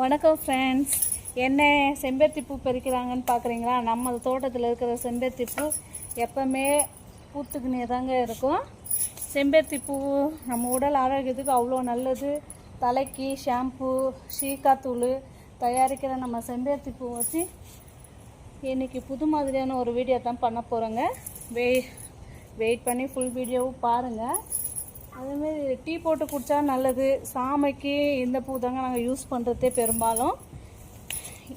வணக்கம் ஃப்ரெண்ட்ஸ் என்ன செம்பருத்தி பூ பறிக்கிறாங்கன்னு பார்க்குறீங்களா நம்ம தோட்டத்தில் இருக்கிற செம்பருத்தி பூ எப்போவுமே பூத்துக்குனே தாங்க இருக்கும். செம்பருத்தி பூ நம்ம உடல் ஆரோக்கியத்துக்கு அவ்வளோ நல்லது. தலைக்கு ஷாம்பு ஷீக்காத்தூள் தயாரிக்கிற நம்ம செம்பருத்தி பூ வச்சு இன்றைக்கி புது மாதிரியான ஒரு வீடியோ தான் பண்ண போகிறோங்க வெய் வெயிட் பண்ணி ஃபுல் வீடியோவும் பாருங்கள் அதேமாரி டீ போட்டு குடித்தா நல்லது. சாமைக்கு இந்த பூ தாங்க நாங்கள் யூஸ் பண்ணுறதே பெரும்பாலும்.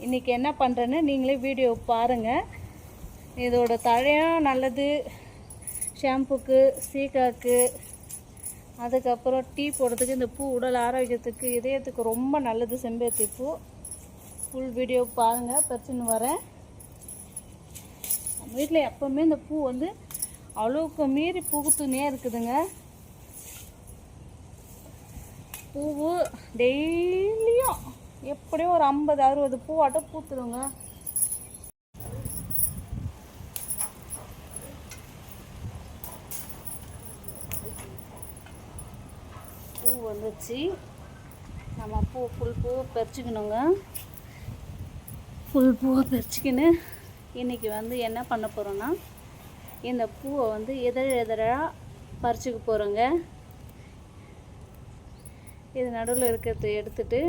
இன்றைக்கி என்ன பண்ணுறேன்னு நீங்களே வீடியோ பாருங்கள் இதோட தழையும் நல்லது. ஷாம்புக்கு சீக்காக்கு அதுக்கப்புறம் டீ போடுறதுக்கு இந்த பூ உடல் ஆரோக்கியத்துக்கு இதயத்துக்கு ரொம்ப நல்லது செம்பேத்தி பூ. ஃபுல் வீடியோ பாருங்கள் பிரச்சனை வரேன் வீட்டில் எப்போவுமே இந்த பூ வந்து அளவுக்கு மீறி புகுத்துனே இருக்குதுங்க. பூவு டெய்லியும் எப்படியும் ஒரு ஐம்பது அறுபது பூவாட்டம் பூத்துருங்க பூ வந்துச்சு. நம்ம பூ ஃபுல் பூவை பறிச்சுக்கணுங்க. ஃபுல் பூவை பறிச்சுக்கின்னு இன்றைக்கி வந்து என்ன பண்ண போகிறோன்னா இந்த பூவை வந்து எதிர எதிராக பறிச்சுக்க போகிறோங்க இது நடுவில் இருக்கிறத எடுத்துட்டு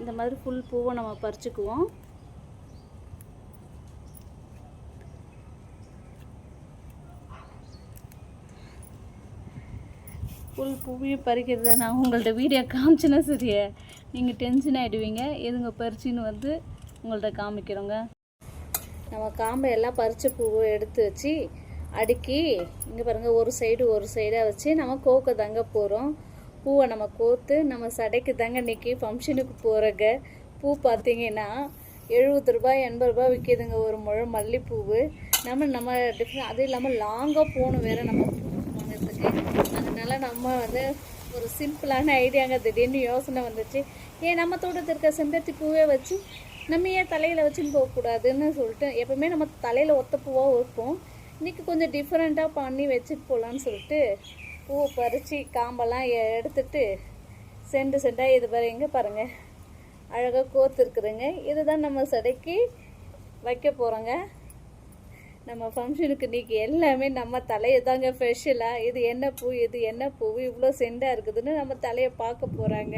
இந்த மாதிரி ஃபுல் பூவை நம்ம பறிச்சுக்குவோம். ஃபுல் பூவையும் பறிக்கிறத நான் உங்கள்ட்ட வீடியோ காமிச்சேன்னா சரியே? நீங்கள் டென்ஷன் ஆகிடுவீங்க எதுங்க பறிச்சின்னு வந்து உங்கள்ட்ட காமிக்கிறோங்க. நம்ம காம்பை எல்லாம் பறித்த பூவை எடுத்து வச்சு அடுக்கி இங்கே பாருங்கள் ஒரு சைடு ஒரு சைடாக வச்சு நம்ம கோக்க தாங்க போகிறோம் பூவை நம்ம கோத்து நம்ம சடைக்கு தாங்க இன்றைக்கி ஃபங்க்ஷனுக்கு போகிறங்க பூ பார்த்தீங்கன்னா எழுபது ரூபாய் எண்பது ரூபாய் விற்கிதுங்க ஒரு முழம் மல்லிப்பூவு. நம்ம நம்ம டிஃப்ரெண்ட் அதுவும் இல்லாமல் லாங்காக போகணும் வேறு நம்ம வாங்கிறதுக்கு. அதனால் நம்ம வந்து ஒரு சிம்பிளான ஐடியாங்க திடீர்னு யோசனை வந்துச்சு. ஏன் நம்ம தோட்டத்தில் இருக்க செம்பருத்தி பூவே வச்சு நம்ம ஏன் தலையில் வச்சுன்னு போகக்கூடாதுன்னு சொல்லிட்டு எப்பவுமே நம்ம தலையில் ஒத்த பூவாக வைப்போம். இன்றைக்கி கொஞ்சம் டிஃப்ரெண்ட்டாக பண்ணி வச்சுட்டு போகலான்னு சொல்லிட்டு பூ பறித்து காம்பெல்லாம் எடுத்துட்டு செண்டு செண்டாக இது பாருங்க எங்கே பாருங்கள் அழகாக கோர்த்துருக்குறேங்க இதுதான் நம்ம சடைக்கு வைக்க போகிறோங்க நம்ம ஃபங்க்ஷனுக்கு இன்றைக்கி எல்லாமே நம்ம தலையை தாங்க ஸ்பெஷலாக இது என்ன பூ இது என்ன பூ இவ்வளோ செண்டாக இருக்குதுன்னு நம்ம தலையை பார்க்க போகிறாங்க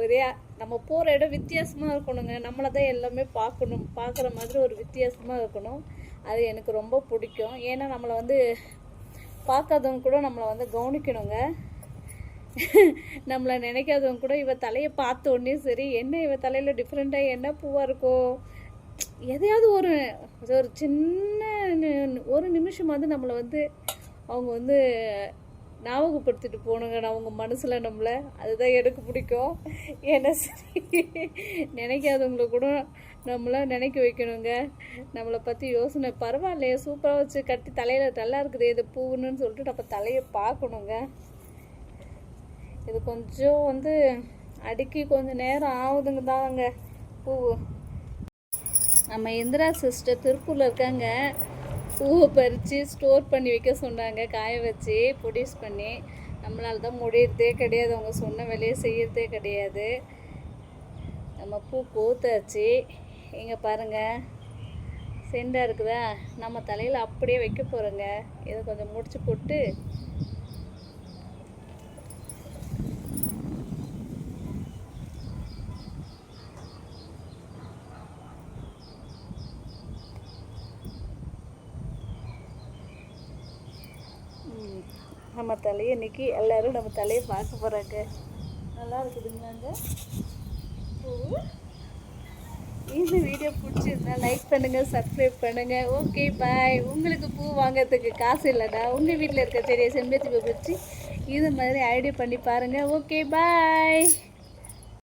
ஒரே நம்ம போகிற இடம் வித்தியாசமாக இருக்கணுங்க. நம்மளை தான் எல்லாமே பார்க்கணும். பார்க்குற மாதிரி ஒரு வித்தியாசமாக இருக்கணும். அது எனக்கு ரொம்ப பிடிக்கும். ஏன்னா நம்மளை வந்து பார்க்காதவங்க கூட நம்மளை வந்து கவனிக்கணுங்க. நம்மளை நினைக்காதவங்க கூட இவ தலையை பார்த்த உடனே சரி என்ன இவ தலையில் டிஃப்ரெண்ட்டாக என்ன பூவாக இருக்கோ? எதையாவது ஒரு ஒரு சின்ன ஒரு ஒரு நிமிஷமாவது நம்மளை வந்து அவங்க வந்து ஞாபகப்படுத்திட்டு போகணுங்க நான் அவங்க மனசில் நம்மளை. அதுதான் எனக்கு பிடிக்கும். ஏன்னா சரி நினைக்காதவங்கள கூட நம்மளை நினைக்க வைக்கணுங்க. நம்மளை பற்றி யோசனை. பரவாயில்லையே சூப்பராக வச்சு கட்டி தலையில் நல்லா இருக்குது. இது பூவுன்னு சொல்லிட்டு நம்ம தலையை பார்க்கணுங்க. இது கொஞ்சம் வந்து அடுக்கி கொஞ்சம் நேரம் ஆகுதுங்க தாங்க பூவு. நம்ம இந்திரா சிஸ்டர் திருப்பூரில் இருக்காங்க. பூவை பறித்து ஸ்டோர் பண்ணி வைக்க சொன்னாங்க. காய வச்சு ப்ரொடியூஸ் பண்ணி. நம்மளால தான் முடியறதே கிடையாது. அவங்க சொன்ன வேலையை செய்யறதே கிடையாது. நம்ம பூ கோத்தாச்சு. இங்கே பாருங்கள் செண்டாக இருக்குதா? நம்ம தலையில் அப்படியே வைக்க போகிறோங்க இதை கொஞ்சம் முடிச்சு போட்டு நம்ம தலையை இன்றைக்கி எல்லாரும் நம்ம தலையை பார்க்க போகிறாங்க நல்லா இருக்குதுங்களாங்க பூ. இந்த வீடியோ பிடிச்சிருந்தா லைக் பண்ணுங்கள் சப்ஸ்கிரைப் பண்ணுங்கள் ஓகே பாய் உங்களுக்கு பூ வாங்கிறதுக்கு காசு இல்லைடா உங்கள் வீட்டில் இருக்க செடியை செம்பேத்தி பூ வச்சு இது மாதிரி ஐடியா பண்ணி பாருங்கள் ஓகே பாய்